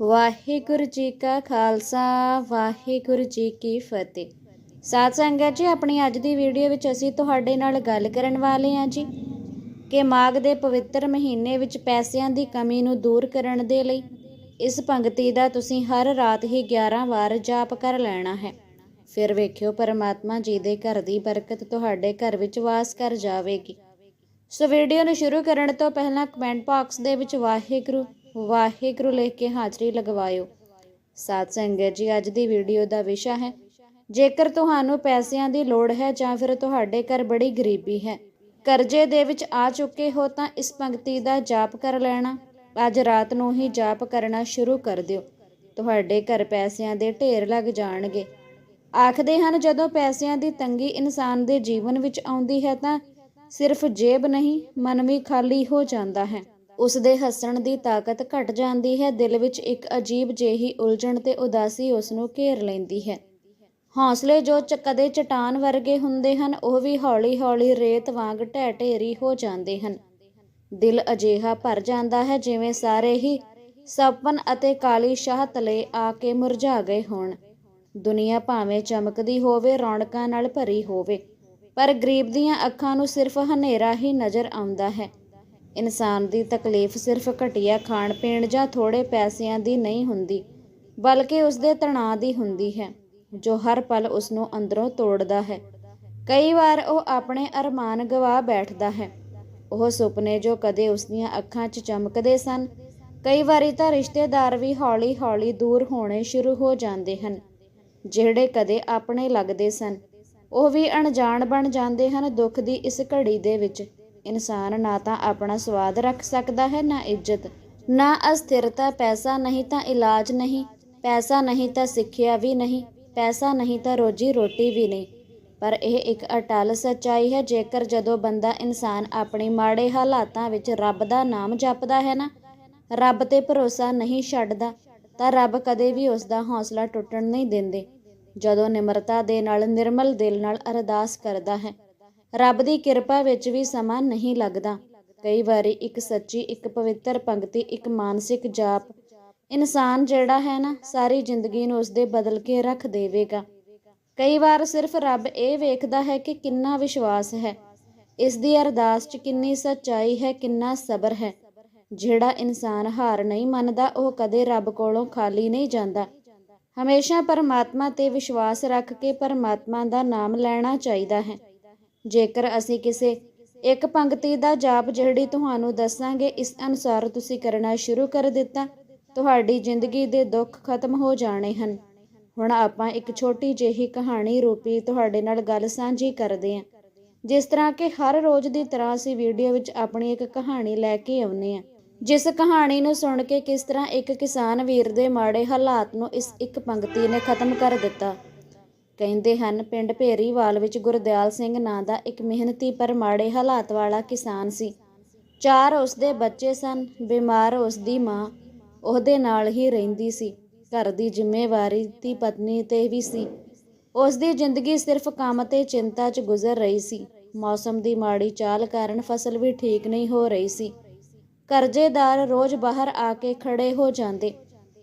ਵਾਹਿਗੁਰੂ ਜੀ ਕਾ ਖਾਲਸਾ, ਵਾਹਿਗੁਰੂ ਜੀ ਕੀ ਫਤਿਹ। ਸਾਧ ਸੰਗਤ ਜੀ, ਆਪਣੀ ਅੱਜ ਦੀ ਵੀਡੀਓ ਵਿੱਚ ਅਸੀਂ ਤੁਹਾਡੇ ਨਾਲ ਗੱਲ ਕਰਨ ਵਾਲੇ ਹਾਂ ਜੀ ਕਿ ਮਾਘ ਦੇ ਪਵਿੱਤਰ ਮਹੀਨੇ ਵਿੱਚ ਪੈਸਿਆਂ ਦੀ ਕਮੀ ਨੂੰ ਦੂਰ ਕਰਨ ਦੇ ਲਈ ਇਸ ਪੰਗਤੀ ਦਾ ਤੁਸੀਂ ਹਰ ਰਾਤ ਹੀ 11 ਵਾਰ ਜਾਪ ਕਰ ਲੈਣਾ ਹੈ। ਫਿਰ ਵੇਖਿਓ ਪਰਮਾਤਮਾ ਜੀ ਦੇ ਘਰ ਦੀ ਬਰਕਤ ਤੁਹਾਡੇ ਘਰ ਵਿੱਚ ਵਾਸ ਕਰ ਜਾਵੇਗੀ। ਸੋ ਵੀਡੀਓ ਨੂੰ ਸ਼ੁਰੂ ਕਰਨ ਤੋਂ ਪਹਿਲਾਂ ਕਮੈਂਟ ਬਾਕਸ ਦੇ ਵਿੱਚ ਵਾਹਿਗੁਰੂ ਵਾਹਿਗੁਰੂ ਲਿਖ ਕੇ ਹਾਜ਼ਰੀ ਲਗਵਾਇਓ। ਸਾਧ ਸੰਗਤ ਜੀ, ਅੱਜ ਦੀ ਵੀਡੀਓ ਦਾ ਵਿਸ਼ਾ ਹੈ, ਜੇਕਰ ਤੁਹਾਨੂੰ ਪੈਸਿਆਂ ਦੀ ਲੋੜ ਹੈ ਜਾਂ ਫਿਰ ਤੁਹਾਡੇ ਘਰ ਬੜੀ ਗਰੀਬੀ ਹੈ, ਕਰਜ਼ੇ ਦੇ ਵਿੱਚ ਆ ਚੁੱਕੇ ਹੋ ਤਾਂ ਇਸ ਪੰਕਤੀ ਦਾ ਜਾਪ ਕਰ ਲੈਣਾ, ਅੱਜ ਰਾਤ ਨੂੰ ਹੀ ਜਾਪ ਕਰਨਾ ਸ਼ੁਰੂ ਕਰ ਦਿਓ। ਤੁਹਾਡੇ ਘਰ ਪੈਸਿਆਂ ਦੇ ਢੇਰ ਲੱਗ ਜਾਣਗੇ। ਆਖਦੇ ਹਨ, ਜਦੋਂ ਪੈਸਿਆਂ ਦੀ ਤੰਗੀ ਇਨਸਾਨ ਦੇ ਜੀਵਨ ਵਿੱਚ ਆਉਂਦੀ ਹੈ ਤਾਂ ਸਿਰਫ ਜੇਬ ਨਹੀਂ, ਮਨ ਵੀ ਖਾਲੀ ਹੋ ਜਾਂਦਾ ਹੈ। ਉਸ ਦੇ ਹੱਸਣ ਦੀ ਤਾਕਤ ਘਟ ਜਾਂਦੀ ਹੈ, ਦਿਲ ਵਿੱਚ ਇੱਕ ਅਜੀਬ ਜਿਹੀ ਉਲਝਣ ਤੇ ਉਦਾਸੀ ਉਸ ਨੂੰ ਘੇਰ ਲੈਂਦੀ ਹੈ। ਹੌਸਲੇ ਜੋ ਕਦੇ ਚਟਾਨ ਵਰਗੇ ਹੁੰਦੇ ਹਨ, ਉਹ ਵੀ ਹੌਲੀ-ਹੌਲੀ ਰੇਤ ਵਾਂਗ ਢਹਿ ਢੇਰੀ ਹੋ ਜਾਂਦੇ ਹਨ। ਦਿਲ ਅਜੇਹਾ ਭਰ ਜਾਂਦਾ ਹੈ ਜਿਵੇਂ ਸਾਰੇ ਹੀ ਸਪਨ ਅਤੇ ਕਾਲੀ ਸ਼ਾਹ ਤਲੇ ਆ ਕੇ ਮੁਰਝਾ ਗਏ ਹੋਣ। ਦੁਨੀਆ ਭਾਵੇਂ ਚਮਕਦੀ ਹੋਵੇ, ਰੌਣਕਾਂ ਨਾਲ ਭਰੀ ਹੋਵੇ, ਪਰ ਗਰੀਬ ਦੀਆਂ ਅੱਖਾਂ ਨੂੰ ਸਿਰਫ ਹਨੇਰਾ ਹੀ ਨਜ਼ਰ ਆਉਂਦਾ ਹੈ। ਇਨਸਾਨ ਦੀ ਤਕਲੀਫ ਸਿਰਫ ਘਟੀਆ ਖਾਣ ਪੀਣ ਜਾਂ ਥੋੜੇ ਪੈਸਿਆਂ ਦੀ ਨਹੀਂ ਹੁੰਦੀ, ਬਲਕਿ ਉਸ ਦੇ ਤਣਾਅ ਦੀ ਹੁੰਦੀ ਹੈ, ਜੋ ਹਰ ਪਲ ਉਸ ਨੂੰ ਅੰਦਰੋਂ ਤੋੜਦਾ ਹੈ। ਕਈ ਵਾਰ ਉਹ ਆਪਣੇ ਅਰਮਾਨ ਗਵਾ ਬੈਠਦਾ ਹੈ। ਉਹ ਸੁਪਨੇ ਜੋ ਕਦੇ ਉਸ ਦੀਆਂ ਅੱਖਾਂ 'ਚ ਚਮਕਦੇ ਸਨ, ਕਈ ਵਾਰੀ ਤਾਂ ਰਿਸ਼ਤੇਦਾਰ ਵੀ ਹੌਲੀ-ਹੌਲੀ ਦੂਰ ਹੋਣੇ ਸ਼ੁਰੂ ਹੋ ਜਾਂਦੇ ਹਨ, ਜਿਹੜੇ ਕਦੇ ਆਪਣੇ ਲੱਗਦੇ ਸਨ। ਉਹ ਵੀ ਅਣਜਾਣ ਬਣ ਜਾਂਦੇ ਹਨ ਦੁੱਖ ਦੀ ਇਸ ਘੜੀ ਦੇ ਵਿੱਚ। ਇਨਸਾਨ ਨਾ ਤਾਂ ਆਪਣਾ ਸਵਾਦ ਰੱਖ ਸਕਦਾ ਹੈ, ਨਾ ਇੱਜ਼ਤ। ਨਾ ਅਸਥਿਰਤਾ, ਪੈਸਾ ਨਹੀਂ ਤਾਂ ਇਲਾਜ ਨਹੀਂ। ਪੈਸਾ ਨਹੀਂ ਤਾਂ ਸਿੱਖਿਆ ਵੀ ਨਹੀਂ। ਪੈਸਾ ਨਹੀਂ ਤਾਂ ਰੋਜੀ ਰੋਟੀ ਵੀ ਨਹੀਂ। ਪਰ ਇਹ ਇੱਕ ਅਟਲ ਸੱਚਾਈ ਹੈ, ਜੇਕਰ ਜਦੋਂ ਬੰਦਾ ਇਨਸਾਨ ਆਪਣੇ ਮਾੜੇ ਹਾਲਾਤਾਂ ਵਿੱਚ ਰੱਬ ਦਾ ਨਾਮ ਜਪਦਾ ਹੈ ਨਾ, ਰੱਬ ਤੇ ਭਰੋਸਾ ਨਹੀਂ ਛੱਡਦਾ, ਤਾਂ ਰੱਬ ਕਦੇ ਵੀ ਉਸ ਦਾ ਹੌਸਲਾ ਟੁੱਟਣ ਨਹੀਂ ਦਿੰਦੇ। ਜਦੋਂ ਨਿਮਰਤਾ ਦੇ ਨਾਲ, ਨਿਰਮਲ ਦਿਲ ਨਾਲ ਅਰਦਾਸ ਕਰਦਾ ਹੈ ਰੱਬ ਦੀ ਕਿਰਪਾ ਵਿੱਚ ਵੀ ਸਮਾਂ ਨਹੀਂ ਲੱਗਦਾ। ਕਈ ਵਾਰੀ ਇੱਕ ਸੱਚੀ, ਇੱਕ ਪਵਿੱਤਰ ਪੰਕਤੀ, ਇੱਕ ਮਾਨਸਿਕ ਜਾਪ ਇਨਸਾਨ ਜਿਹੜਾ ਹੈ ਨਾ, ਸਾਰੀ ਜ਼ਿੰਦਗੀ ਨੂੰ ਉਸਦੇ ਬਦਲ ਕੇ ਰੱਖ ਦੇਵੇਗਾ। ਕਈ ਵਾਰ ਸਿਰਫ ਰੱਬ ਇਹ ਵੇਖਦਾ ਹੈ ਕਿ ਕਿੰਨਾ ਵਿਸ਼ਵਾਸ ਹੈ, ਇਸ ਦੀ ਅਰਦਾਸ 'ਚ ਕਿੰਨੀ ਸੱਚਾਈ ਹੈ, ਕਿੰਨਾ ਸਬਰ ਹੈ। ਜਿਹੜਾ ਇਨਸਾਨ ਹਾਰ ਨਹੀਂ ਮੰਨਦਾ, ਉਹ ਕਦੇ ਰੱਬ ਕੋਲੋਂ ਖਾਲੀ ਨਹੀਂ ਜਾਂਦਾ। ਹਮੇਸ਼ਾ ਪਰਮਾਤਮਾ ਤੇ ਵਿਸ਼ਵਾਸ ਰੱਖ ਕੇ ਪਰਮਾਤਮਾ ਦਾ ਨਾਮ ਲੈਣਾ ਚਾਹੀਦਾ ਹੈ। ਜੇਕਰ ਅਸੀਂ ਕਿਸੇ ਇੱਕ ਪੰਕਤੀ ਦਾ ਜਾਪ ਜਿਹੜੀ ਤੁਹਾਨੂੰ ਦੱਸਾਂਗੇ, ਇਸ ਅਨੁਸਾਰ ਤੁਸੀਂ ਕਰਨਾ ਸ਼ੁਰੂ ਕਰ ਦਿੱਤਾ। ਤੁਹਾਡੀ ਜ਼ਿੰਦਗੀ ਦੇ ਦੁੱਖ ਖਤਮ ਹੋ ਜਾਣੇ ਹਨ। ਹੁਣ ਆਪਾਂ ਇੱਕ ਛੋਟੀ ਜਿਹੀ ਕਹਾਣੀ ਰੂਪੀ ਤੁਹਾਡੇ ਨਾਲ ਗੱਲ ਸਾਂਝੀ ਕਰਦੇ ਹਾਂ। ਜਿਸ ਤਰ੍ਹਾਂ ਕਿ ਹਰ ਰੋਜ਼ ਦੀ ਤਰ੍ਹਾਂ ਅਸੀਂ ਵੀਡੀਓ ਵਿੱਚ ਆਪਣੀ ਇੱਕ ਕਹਾਣੀ ਲੈ ਕੇ ਆਉਨੇ ਹਾਂ। ਜਿਸ ਕਹਾਣੀ ਨੂੰ ਸੁਣ ਕੇ ਕਿਸ ਤਰ੍ਹਾਂ ਇੱਕ ਕਿਸਾਨ ਵੀਰ ਦੇ ਮਾੜੇ ਹਾਲਾਤ ਨੂੰ ਇਸ ਇੱਕ ਪੰਕਤੀ ਨੇ ਖਤਮ ਕਰ ਦਿੱਤਾ। ਕਹਿੰਦੇ ਹਨ, ਪਿੰਡ ਭੇਰੀਵਾਲ ਵਿੱਚ ਗੁਰਦਿਆਲ ਸਿੰਘ ਨਾਂ ਦਾ ਇੱਕ ਮਿਹਨਤੀ ਪਰ ਮਾੜੇ ਹਾਲਾਤ ਵਾਲਾ ਕਿਸਾਨ ਸੀ। ਚਾਰ ਉਸਦੇ ਬੱਚੇ ਸਨ, ਬਿਮਾਰ ਉਸਦੀ ਮਾਂ ਉਹਦੇ ਨਾਲ ਹੀ ਰਹਿੰਦੀ ਸੀ, ਘਰ ਦੀ ਜ਼ਿੰਮੇਵਾਰੀ ਦੀ ਪਤਨੀ ਤੇ ਵੀ ਸੀ। ਉਸਦੀ ਜ਼ਿੰਦਗੀ ਸਿਰਫ ਕੰਮ ਤੇ ਚਿੰਤਾ 'ਚ ਗੁਜ਼ਰ ਰਹੀ ਸੀ। ਮੌਸਮ ਦੀ ਮਾੜੀ ਚਾਲ ਕਾਰਨ ਫਸਲ ਵੀ ਠੀਕ ਨਹੀਂ ਹੋ ਰਹੀ ਸੀ। ਕਰਜ਼ੇਦਾਰ ਰੋਜ਼ ਬਾਹਰ ਆ ਕੇ ਖੜੇ ਹੋ ਜਾਂਦੇ।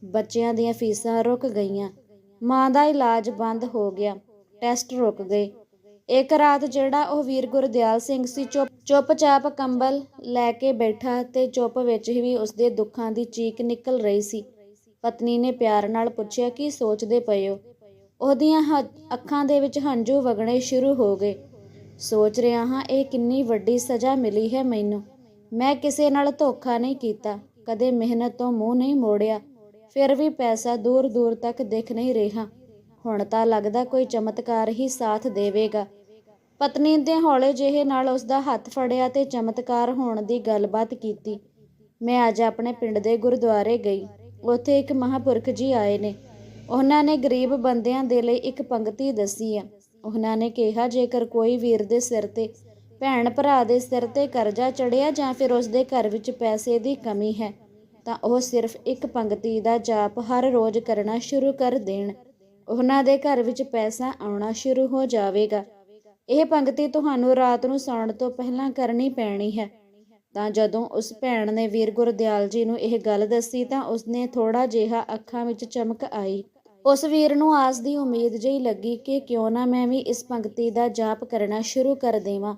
ਬੱਚਿਆਂ ਦੀਆਂ ਫੀਸਾਂ ਰੁਕ ਗਈਆਂ। ਮਾਂ ਦਾ ਇਲਾਜ ਬੰਦ ਹੋ ਗਿਆ। ਟੈਸਟ ਰੁਕ ਗਏ। ਇੱਕ ਰਾਤ ਜਿਹੜਾ ਉਹ ਵੀਰ ਗੁਰਦਿਆਲ ਸਿੰਘ ਸੀ, ਚੁੱਪ, ਚੁੱਪਚਾਪ ਕੰਬਲ ਲੈ ਕੇ ਬੈਠਾ ਤੇ ਚੁੱਪ ਵਿੱਚ ਵੀ ਉਸਦੇ ਦੁੱਖਾਂ ਦੀ ਚੀਕ ਨਿਕਲ ਰਹੀ ਸੀ। ਪਤਨੀ ਨੇ ਪਿਆਰ ਨਾਲ ਪੁੱਛਿਆ, ਕੀ ਸੋਚਦੇ ਪਏ ਹੋ? ਉਹਦੀਆਂ ਹ- ਅੱਖਾਂ ਦੇ ਵਿੱਚ ਹੰਝੂ ਵਗਣੇ ਸ਼ੁਰੂ ਹੋ ਗਏ। ਸੋਚ ਰਿਹਾ ਹਾਂ, ਇਹ ਕਿੰਨੀ ਵੱਡੀ ਸਜ਼ਾ ਮਿਲੀ ਹੈ ਮੈਨੂੰ। ਮੈਂ ਕਿਸੇ ਨਾਲ ਧੋਖਾ ਨਹੀਂ ਕੀਤਾ। ਕਦੇ ਮਿਹਨਤ ਤੋਂ ਮੂੰਹ ਨਹੀਂ ਮੋੜਿਆ। ਫਿਰ ਵੀ ਪੈਸਾ ਦੂਰ ਦੂਰ ਤੱਕ ਦਿਖ ਨਹੀਂ ਰਿਹਾ। ਹੁਣ ਤਾਂ ਲੱਗਦਾ ਕੋਈ ਚਮਤਕਾਰ ਹੀ ਸਾਥ ਦੇਵੇਗਾ। ਪਤਨੀ ਦੇ ਹੌਲੇ ਜਿਹੇ ਨਾਲ ਉਸ ਦਾ ਹੱਥ ਫੜਿਆ ਤੇ ਚਮਤਕਾਰ ਹੋਣ ਦੀ ਗੱਲਬਾਤ ਕੀਤੀ। ਮੈਂ ਅੱਜ ਆਪਣੇ ਪਿੰਡ ਦੇ ਗੁਰਦੁਆਰੇ ਗਈ। ਉੱਥੇ ਇੱਕ ਮਹਾਪੁਰਖ ਜੀ ਆਏ ਨੇ। ਉਹਨਾਂ ਨੇ ਗਰੀਬ ਬੰਦਿਆਂ ਦੇ ਲਈ ਇੱਕ ਪੰਕਤੀ ਦੱਸੀ ਆ। ਉਹਨਾਂ ਨੇ ਕਿਹਾ, ਜੇਕਰ ਕੋਈ ਵੀਰ ਦੇ ਸਿਰ ਤੇ, ਭੈਣ ਭਰਾ ਦੇ ਸਿਰ ਤੇ ਕਰਜ਼ਾ ਚੜਿਆ ਜਾਂ ਫਿਰ ਉਸ ਦੇ ਘਰ ਵਿੱਚ ਪੈਸੇ ਦੀ ਕਮੀ ਹੈ ਤਾਂ ਉਹ ਸਿਰਫ ਇੱਕ ਪੰਕਤੀ ਦਾ ਜਾਪ ਹਰ ਰੋਜ਼ ਕਰਨਾ ਸ਼ੁਰੂ ਕਰ ਦੇਣ। ਉਹਨਾਂ ਦੇ ਘਰ ਵਿੱਚ ਪੈਸਾ ਆਉਣਾ ਸ਼ੁਰੂ ਹੋ ਜਾਵੇਗਾ। ਇਹ ਪੰਕਤੀ ਤੁਹਾਨੂੰ ਰਾਤ ਨੂੰ ਸੌਣ ਤੋਂ ਪਹਿਲਾਂ ਕਰਨੀ ਪੈਣੀ ਹੈ। ਤਾਂ ਜਦੋਂ ਉਸ ਭੈਣ ਨੇ ਵੀਰ ਗੁਰਦਿਆਲ ਜੀ ਨੂੰ ਇਹ ਗੱਲ ਦੱਸੀ ਤਾਂ ਉਸਨੇ ਥੋੜਾ ਜਿਹਾ ਅੱਖਾਂ ਵਿੱਚ ਚਮਕ ਆਈ। ਉਸ ਵੀਰ ਨੂੰ ਆਸ ਦੀ ਉਮੀਦ ਜਿਹੀ ਲੱਗੀ ਕਿ ਕਿਉਂ ਨਾ ਮੈਂ ਵੀ ਇਸ ਪੰਕਤੀ ਦਾ ਜਾਪ ਕਰਨਾ ਸ਼ੁਰੂ ਕਰ ਦੇਵਾਂ।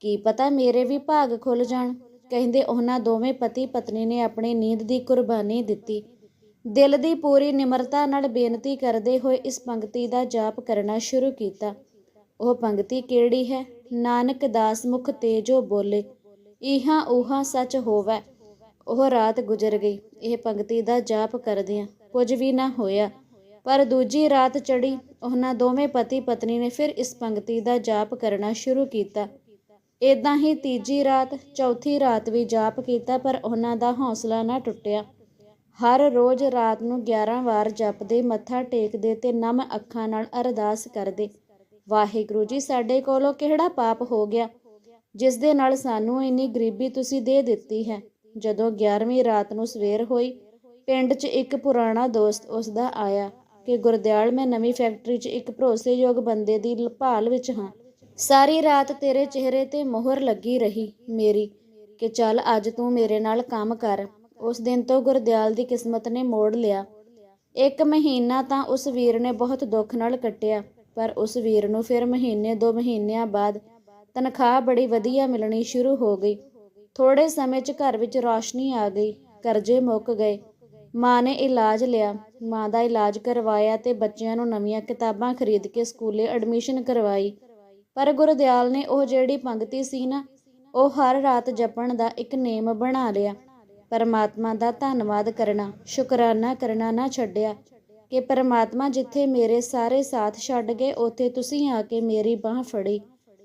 ਕੀ ਪਤਾ ਮੇਰੇ ਵੀ ਭਾਗ ਖੁੱਲ ਜਾਣ। ਕਹਿੰਦੇ ਉਹਨਾਂ ਦੋਵੇਂ ਪਤੀ ਪਤਨੀ ਨੇ ਆਪਣੀ ਨੀਂਦ ਦੀ ਕੁਰਬਾਨੀ ਦਿੱਤੀ। ਦਿਲ ਦੀ ਪੂਰੀ ਨਿਮਰਤਾ ਨਾਲ ਬੇਨਤੀ ਕਰਦੇ ਹੋਏ ਇਸ ਪੰਕਤੀ ਦਾ ਜਾਪ ਕਰਨਾ ਸ਼ੁਰੂ ਕੀਤਾ। ਉਹ ਪੰਕਤੀ ਕਿਹੜੀ ਹੈ? ਨਾਨਕ ਦਾਸ ਮੁਖ ਤੇ ਜੋ ਬੋਲੇ। ਇਹਾਂ ਉਹਾਂ ਸੱਚ ਹੋਵੇ। ਉਹ ਰਾਤ ਗੁਜ਼ਰ ਗਈ। ਇਹ ਪੰਕਤੀ ਦਾ ਜਾਪ ਕਰਦਿਆਂ ਕੁਝ ਵੀ ਨਾ ਹੋਇਆ। ਪਰ ਦੂਜੀ ਰਾਤ ਚੜੀ ਉਹਨਾਂ ਦੋਵੇਂ ਪਤੀ ਪਤਨੀ ਨੇ ਫਿਰ ਇਸ ਪੰਕਤੀ ਦਾ ਜਾਪ ਕਰਨਾ ਸ਼ੁਰੂ ਕੀਤਾ। ਇਦਾਂ ਹੀ ਤੀਜੀ ਰਾਤ, ਚੌਥੀ ਰਾਤ ਵੀ ਜਾਪ ਕੀਤਾ, ਪਰ ਉਹਨਾਂ ਦਾ ਹੌਸਲਾ ਨਾ ਟੁੱਟਿਆ। ਹਰ ਰੋਜ਼ ਰਾਤ ਨੂੰ 11 ਵਾਰ ਜਪਦੇ, ਮੱਥਾ ਟੇਕਦੇ ਤੇ ਨਮ ਅੱਖਾਂ ਨਾਲ ਅਰਦਾਸ ਕਰਦੇ। ਵਾਹਿਗੁਰੂ ਜੀ, ਸਾਡੇ ਕੋਲੋਂ ਕਿਹੜਾ ਪਾਪ ਹੋ ਗਿਆ? ਜਿਸ ਦੇ ਨਾਲ ਸਾਨੂੰ ਇੰਨੀ ਗਰੀਬੀ ਤੁਸੀਂ ਦੇ ਦਿੱਤੀ ਹੈ। ਜਦੋਂ 11ਵੀਂ ਰਾਤ ਨੂੰ ਸਵੇਰ ਹੋਈ, ਪਿੰਡ 'ਚ ਇੱਕ ਪੁਰਾਣਾ ਦੋਸਤ ਉਸ ਦਾ ਆਇਆ ਕਿ, ਗੁਰਦਿਆਲ, ਮੈਂ ਨਵੀਂ ਫੈਕਟਰੀ 'ਚ ਇੱਕ ਭਰੋਸੇਯੋਗ ਬੰਦੇ ਦੀ ਭਾਲ ਵਿੱਚ ਹਾਂ। ਸਾਰੀ ਰਾਤ ਤੇਰੇ ਚਿਹਰੇ ਤੇ ਮੋਹਰ ਲੱਗੀ ਰਹੀ ਮੇਰੀ ਕਿ ਚੱਲ ਅੱਜ ਤੂੰ ਮੇਰੇ ਨਾਲ ਕੰਮ ਕਰ। ਉਸ ਦਿਨ ਤੋਂ ਗੁਰਦਿਆਲ ਦੀ ਕਿਸਮਤ ਨੇ ਮੋੜ ਲਿਆ। ਇੱਕ ਮਹੀਨਾ ਤਾਂ ਉਸ ਵੀਰ ਨੇ ਬਹੁਤ ਦੁੱਖ ਨਾਲ ਕੱਟਿਆ, ਪਰ ਉਸ ਵੀਰ ਨੂੰ ਫਿਰ ਮਹੀਨੇ ਦੋ ਮਹੀਨਿਆਂ ਬਾਅਦ ਤਨਖਾਹ ਬੜੀ ਵਧੀਆ ਮਿਲਣੀ ਸ਼ੁਰੂ ਹੋ ਗਈ। ਥੋੜੇ ਸਮੇਂ 'ਚ ਘਰ ਵਿੱਚ ਰੌਸ਼ਨੀ ਆ ਗਈ, ਕਰਜ਼ੇ ਮੁੱਕ ਗਏ। ਮਾਂ ਨੇ ਇਲਾਜ ਲਿਆ। ਮਾਂ ਦਾ ਇਲਾਜ ਕਰਵਾਇਆ ਤੇ ਬੱਚਿਆਂ ਨੂੰ ਨਵੀਆਂ ਕਿਤਾਬਾਂ ਖਰੀਦ ਕੇ ਸਕੂਲੇ ਐਡਮਿਸ਼ਨ ਕਰਵਾਈ। ਪਰ ਗੁਰਦਿਆਲ ਨੇ ਉਹ ਜਿਹੜੀ ਪੰਗਤੀ ਸੀ ਨਾ, ਉਹ ਹਰ ਰਾਤ ਜਪਣ ਦਾ ਇੱਕ ਨੇਮ ਬਣਾ ਲਿਆ। ਪਰਮਾਤਮਾ ਦਾ ਧੰਨਵਾਦ ਕਰਨਾ, ਸ਼ੁਕਰਾਨਾ ਕਰਨਾ ਨਾ ਛੱਡਿਆ ਕਿ ਪਰਮਾਤਮਾ ਜਿੱਥੇ ਮੇਰੇ ਸਾਰੇ ਸਾਥ ਛੱਡ ਗਏ, ਉੱਥੇ ਤੁਸੀਂ ਆ ਕੇ ਮੇਰੀ ਬਾਹ ਫੜੀ,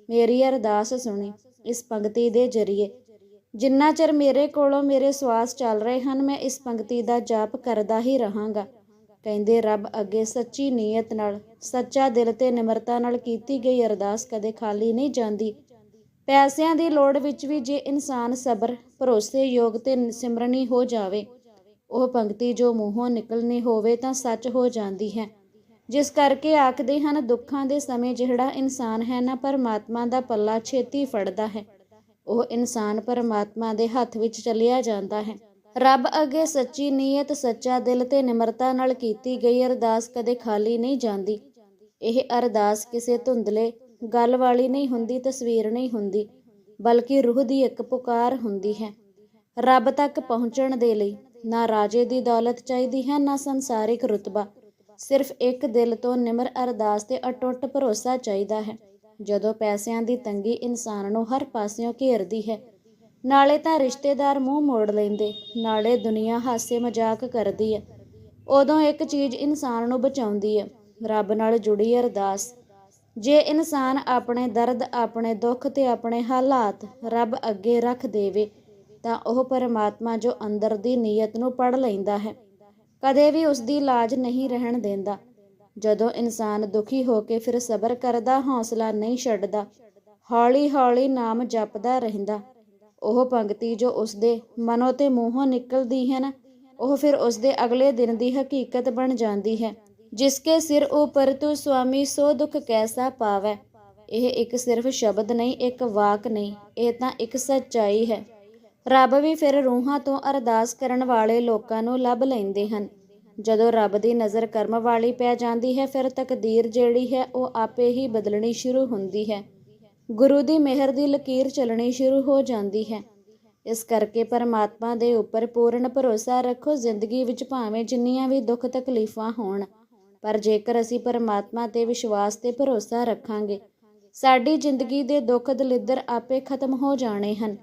ਮੇਰੀ ਅਰਦਾਸ ਸੁਣੀ ਇਸ ਪੰਗਤੀ ਦੇ ਜ਼ਰੀਏ। ਜਿੰਨਾ ਚਿਰ ਮੇਰੇ ਕੋਲੋਂ ਮੇਰੇ ਸਵਾਸ ਚੱਲ ਰਹੇ ਹਨ, ਮੈਂ ਇਸ ਪੰਗਤੀ ਦਾ ਜਾਪ ਕਰਦਾ ਹੀ ਰਹਾਂਗਾ। ਕਹਿੰਦੇ, ਰੱਬ ਅੱਗੇ ਸੱਚੀ ਨੀਅਤ ਨਾਲ, ਸੱਚਾ ਦਿਲ ਤੇ ਨਿਮਰਤਾ ਨਾਲ ਕੀਤੀ ਗਈ ਅਰਦਾਸ ਕਦੇ ਖਾਲੀ ਨਹੀਂ ਜਾਂਦੀ। ਪੈਸਿਆਂ ਦੀ ਲੋੜ ਵਿੱਚ ਵੀ ਜੇ ਇਨਸਾਨ ਸਬਰ ਭਰੋਸੇਯੋਗ ਤੇ ਸਿਮਰਨੀ ਹੋ ਜਾਵੇ, ਉਹ ਪੰਕਤੀ ਜੋ ਮੂੰਹੋਂ ਨਿਕਲਣੀ ਹੋਵੇ ਤਾਂ ਸੱਚ ਹੋ ਜਾਂਦੀ ਹੈ। ਜਿਸ ਕਰਕੇ ਆਖਦੇ ਹਨ, ਦੁੱਖਾਂ ਦੇ ਸਮੇਂ ਜਿਹੜਾ ਇਨਸਾਨ ਹੈ ਨਾ, ਪਰਮਾਤਮਾ ਦਾ ਪੱਲਾ ਛੇਤੀ ਫੜਦਾ ਹੈ। ਉਹ ਇਨਸਾਨ ਪਰਮਾਤਮਾ ਦੇ ਹੱਥ ਵਿੱਚ ਚਲਿਆ ਜਾਂਦਾ ਹੈ। ਰੱਬ ਅੱਗੇ ਸੱਚੀ ਨੀਅਤ, ਸੱਚਾ ਦਿਲ ਤੇ ਨਿਮਰਤਾ ਨਾਲ ਕੀਤੀ ਗਈ ਅਰਦਾਸ ਕਦੇ ਖਾਲੀ ਨਹੀਂ ਜਾਂਦੀ। ਇਹ ਅਰਦਾਸ ਕਿਸੇ ਧੁੰਦਲੇ, ਗੱਲ ਵਾਲੀ ਨਹੀਂ ਹੁੰਦੀ, ਤਸਵੀਰ ਨਹੀਂ ਹੁੰਦੀ, ਬਲਕਿ ਰੂਹ ਦੀ ਇੱਕ ਪੁਕਾਰ ਹੁੰਦੀ ਹੈ। ਰੱਬ ਤੱਕ ਪਹੁੰਚਣ ਦੇ ਲਈ ਨਾ ਰਾਜੇ ਦੀ ਦੌਲਤ ਚਾਹੀਦੀ ਹੈ, ਨਾ ਸੰਸਾਰਿਕ ਰੁਤਬਾ। ਸਿਰਫ ਇੱਕ ਦਿਲ ਤੋਂ ਨਿਮਰ ਅਰਦਾਸ ਤੇ ਅਟੁੱਟ ਭਰੋਸਾ ਚਾਹੀਦਾ ਹੈ। ਜਦੋਂ ਪੈਸਿਆਂ ਦੀ ਤੰਗੀ ਇਨਸਾਨ ਨੂੰ ਹਰ ਪਾਸਿਓਂ ਘੇਰਦੀ ਹੈ ਨਾਲੇ ਤਾਂ ਰਿਸ਼ਤੇਦਾਰ ਮੂੰਹ ਮੋੜ ਲੈਂਦੇ, ਨਾਲੇ ਦੁਨੀਆ ਹਾਸੇ ਮਜ਼ਾਕ ਕਰਦੀ ਹੈ ਉਦੋਂ ਇੱਕ ਚੀਜ਼ ਇਨਸਾਨ ਨੂੰ ਬਚਾਉਂਦੀ ਹੈ ਰੱਬ ਨਾਲ ਜੁੜੀ ਅਰਦਾਸ। ਜੇ ਇਨਸਾਨ ਆਪਣੇ ਦਰਦ, ਆਪਣੇ ਦੁੱਖ ਤੇ ਆਪਣੇ ਹਾਲਾਤ ਰੱਬ ਅੱਗੇ ਰੱਖ ਦੇਵੇ, ਤਾਂ ਉਹ ਪਰਮਾਤਮਾ ਜੋ ਅੰਦਰ ਦੀ ਨੀਅਤ ਨੂੰ ਪੜ ਲੈਂਦਾ ਹੈ। ਕਦੇ ਵੀ ਉਸ ਦੀ ਲਾਜ ਨਹੀਂ ਰਹਿਣ ਦਿੰਦਾ। ਜਦੋਂ ਇਨਸਾਨ ਦੁਖੀ ਹੋ ਕੇ ਫਿਰ ਸਬਰ ਕਰਦਾ, ਹੌਸਲਾ ਨਹੀਂ ਛੱਡਦਾ ਹੌਲੀ ਹੌਲੀ ਨਾਮ ਜਪਦਾ ਰਹਿੰਦਾ ਉਹ ਪੰਕਤੀ ਜੋ ਉਸਦੇ ਮਨੋਂ ਤੇ ਮੂੰਹੋਂ ਨਿਕਲਦੀ ਹੈ ਨਾ, ਉਹ ਫਿਰ ਉਸਦੇ ਅਗਲੇ ਦਿਨ ਦੀ ਹਕੀਕਤ ਬਣ ਜਾਂਦੀ ਹੈ ਜਿਸਕੇ ਸਿਰ ਉਪਰ ਤੂੰ ਸੁਆਮੀ ਸੋ ਦੁੱਖ ਕੈਸਾ ਪਾਵੈ। ਇਹ ਇੱਕ ਸਿਰਫ ਸ਼ਬਦ ਨਹੀਂ, ਇੱਕ ਵਾਕ ਨਹੀਂ, ਇਹ ਤਾਂ ਇੱਕ ਸੱਚਾਈ ਹੈ। ਰੱਬ ਵੀ ਫਿਰ ਰੂਹਾਂ ਤੋਂ ਅਰਦਾਸ ਕਰਨ ਵਾਲੇ ਲੋਕਾਂ ਨੂੰ ਲੱਭ ਲੈਂਦੇ ਹਨ। ਜਦੋਂ ਰੱਬ ਦੀ ਨਜ਼ਰ ਕਰਮ ਵਾਲੀ ਪੈ ਜਾਂਦੀ ਹੈ, ਫਿਰ ਤਕਦੀਰ ਜਿਹੜੀ ਹੈ, ਉਹ ਆਪੇ ਹੀ ਬਦਲਣੀ ਸ਼ੁਰੂ ਹੁੰਦੀ ਹੈ। ਗੁਰੂ ਦੀ ਮਿਹਰ ਦੀ ਲਕੀਰ ਚੱਲਣੀ ਸ਼ੁਰੂ ਹੋ ਜਾਂਦੀ ਹੈ। ਇਸ ਕਰਕੇ ਪਰਮਾਤਮਾ ਦੇ ਉੱਪਰ ਪੂਰਨ ਭਰੋਸਾ ਰੱਖੋ, ਜ਼ਿੰਦਗੀ ਵਿੱਚ ਭਾਵੇਂ ਜਿੰਨੀਆਂ ਵੀ ਦੁੱਖ ਤਕਲੀਫਾਂ ਹੋਣ, ਪਰ ਜੇਕਰ ਅਸੀਂ ਪਰਮਾਤਮਾ ਤੇ ਵਿਸ਼ਵਾਸ ਤੇ ਭਰੋਸਾ ਰੱਖਾਂਗੇ, ਸਾਡੀ ਜ਼ਿੰਦਗੀ ਦੇ ਦੁੱਖ ਦਲਿੱਦਰ ਆਪੇ ਖਤਮ ਹੋ ਜਾਣੇ ਹਨ।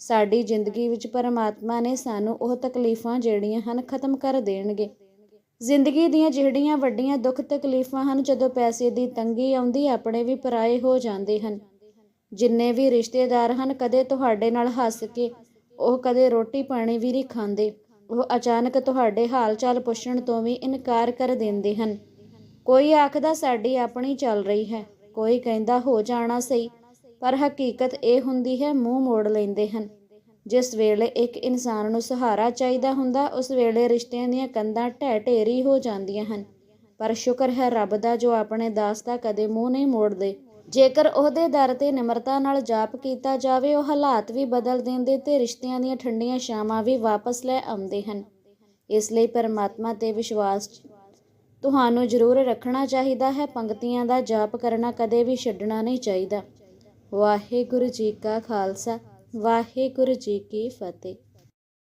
ਸਾਡੀ ਜ਼ਿੰਦਗੀ ਵਿੱਚ ਪਰਮਾਤਮਾ ਨੇ ਸਾਨੂੰ ਉਹ ਤਕਲੀਫਾਂ ਜਿਹੜੀਆਂ ਹਨ ਖਤਮ ਕਰ ਦੇਣਗੇ। ਜ਼ਿੰਦਗੀ ਦੀਆਂ ਜਿਹੜੀਆਂ ਵੱਡੀਆਂ ਦੁੱਖ ਤਕਲੀਫਾਂ ਹਨ, ਜਦੋਂ ਪੈਸੇ ਦੀ ਤੰਗੀ ਆਉਂਦੀ, ਆਪਣੇ ਵੀ ਪਰਾਏ ਹੋ ਜਾਂਦੇ ਹਨ। ਜਿੰਨੇ ਵੀ ਰਿਸ਼ਤੇਦਾਰ ਹਨ, ਕਦੇ ਤੁਹਾਡੇ ਨਾਲ ਹੱਸ ਕੇ, ਉਹ ਕਦੇ ਰੋਟੀ ਪਾਣੀ ਵੀ ਨਹੀਂ ਖਾਂਦੇ। ਉਹ ਅਚਾਨਕ ਤੁਹਾਡੇ ਹਾਲ ਚਾਲ ਪੁੱਛਣ ਤੋਂ ਵੀ ਇਨਕਾਰ ਕਰ ਦਿੰਦੇ ਹਨ। ਕੋਈ ਆਖਦਾ, ਸਾਡੀ ਆਪਣੀ ਚੱਲ ਰਹੀ ਹੈ। ਕੋਈ ਕਹਿੰਦਾ, ਹੋ ਜਾਣਾ ਸਹੀ। ਪਰ ਹਕੀਕਤ ਇਹ ਹੁੰਦੀ ਹੈ, ਮੂੰਹ ਮੋੜ ਲੈਂਦੇ ਹਨ। ਜਿਸ ਵੇਲੇ ਇੱਕ ਇਨਸਾਨ ਨੂੰ ਸਹਾਰਾ ਚਾਹੀਦਾ ਹੁੰਦਾ, ਉਸ ਵੇਲੇ ਰਿਸ਼ਤਿਆਂ ਦੀਆਂ ਕੰਧਾਂ ਢਹਿ ਢੇਰੀ ਹੋ ਜਾਂਦੀਆਂ ਹਨ। ਪਰ ਸ਼ੁਕਰ ਹੈ, ਰੱਬ ਦਾ ਜੋ ਆਪਣੇ ਦਾਸ ਦਾ ਕਦੇ ਮੂੰਹ ਨਹੀਂ ਮੋੜਦੇ। ਜੇਕਰ ਉਹਦੇ ਦਰ ਤੇ ਨਿਮਰਤਾ ਨਾਲ ਜਾਪ ਕੀਤਾ ਜਾਵੇ, ਉਹ ਹਾਲਾਤ ਵੀ ਬਦਲ ਦਿੰਦੇ ਤੇ ਰਿਸ਼ਤਿਆਂ ਦੀਆਂ ਠੰਡੀਆਂ ਛਾਵਾਂ ਵੀ ਵਾਪਸ ਲੈ ਆਉਂਦੇ ਹਨ। ਇਸ ਲਈ ਪਰਮਾਤਮਾ ਤੇ ਵਿਸ਼ਵਾਸ ਤੁਹਾਨੂੰ ਜ਼ਰੂਰ ਰੱਖਣਾ ਚਾਹੀਦਾ ਹੈ। ਪੰਕਤੀਆਂ ਦਾ ਜਾਪ ਕਰਨਾ ਕਦੇ ਵੀ ਛੱਡਣਾ ਨਹੀਂ ਚਾਹੀਦਾ। ਵਾਹਿਗੁਰੂ ਜੀ ਕਾ ਖਾਲਸਾ, ਵਾਹਿਗੁਰੂ ਜੀ ਕੀ ਫਤਿਹ।